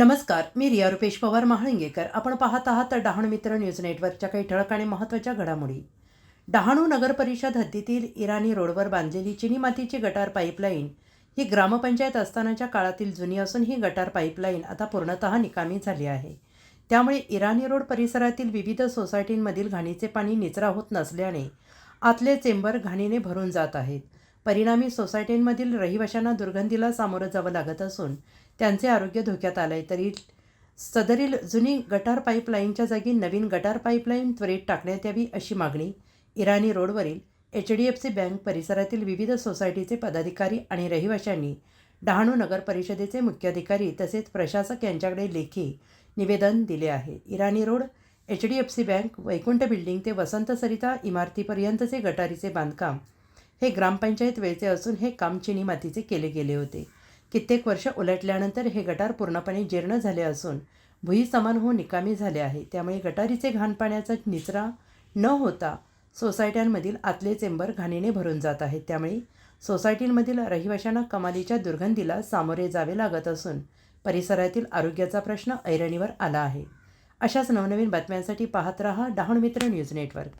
नमस्कार मी रिया रुपेश पवार महाळंगेकर. आपण पाहत आहात डहाणू मित्र न्यूज नेटवर्कच्या काही ठळक आणि महत्त्वाच्या घडामोडी. डहाणू नगर परिषद हद्दीतील इराणी रोडवर बांधलेली चिनी मातीची गटार पाईपलाईन ही ग्रामपंचायत असतानाच्या काळातील जुनी असून ही गटार पाईपलाईन आता पूर्णतः निकामी झाली आहे. त्यामुळे इराणी रोड परिसरातील विविध सोसायटींमधील घाणीचे पाणी निचरा होत नसल्याने आतले चेंबर घाणीने भरून जात आहेत. परिणामी सोसायटींमधील रहिवाशांना दुर्गंधीला सामोरं जावं लागत असून त्यांचे आरोग्य धोक्यात आलं आहे तरी सदरील जुनी गटार पाईपलाईनच्या जागी नवीन गटार पाईपलाईन त्वरित टाकण्यात यावी अशी मागणी इराणी रोडवरील H D F C bank परिसरातील विविध सोसायटीचे पदाधिकारी आणि रहिवाशांनी डहाणू नगर परिषदेचे मुख्याधिकारी तसेच प्रशासक यांच्याकडे लेखी निवेदन दिले आहे. Irani road H D F C bank Vaikunth building ते वसंत सरिता इमारतीपर्यंतचे गटारीचे बांधकाम हे ग्रामपंचायत वेळचे असून हे काम चिनी मातीचे केले गेले होते. कित्येक वर्ष उलटल्यानंतर हे गटार पूर्णपणे जीर्ण झाले असून भुई समान होऊन निकामी झाले आहे. त्यामुळे गटारीचे घाण पाण्याचा निचरा न होता सोसायट्यांमधील आतले चेंबर घाणीने भरून जात आहेत. त्यामुळे सोसायटींमधील रहिवाशांना कमालीच्या दुर्गंधीला सामोरे जावे लागत असून परिसरातील आरोग्याचा प्रश्न ऐरणीवर आला आहे. अशाच नवनवीन बातम्यांसाठी पाहत रहा डहाणू मित्र न्यूज नेटवर्क.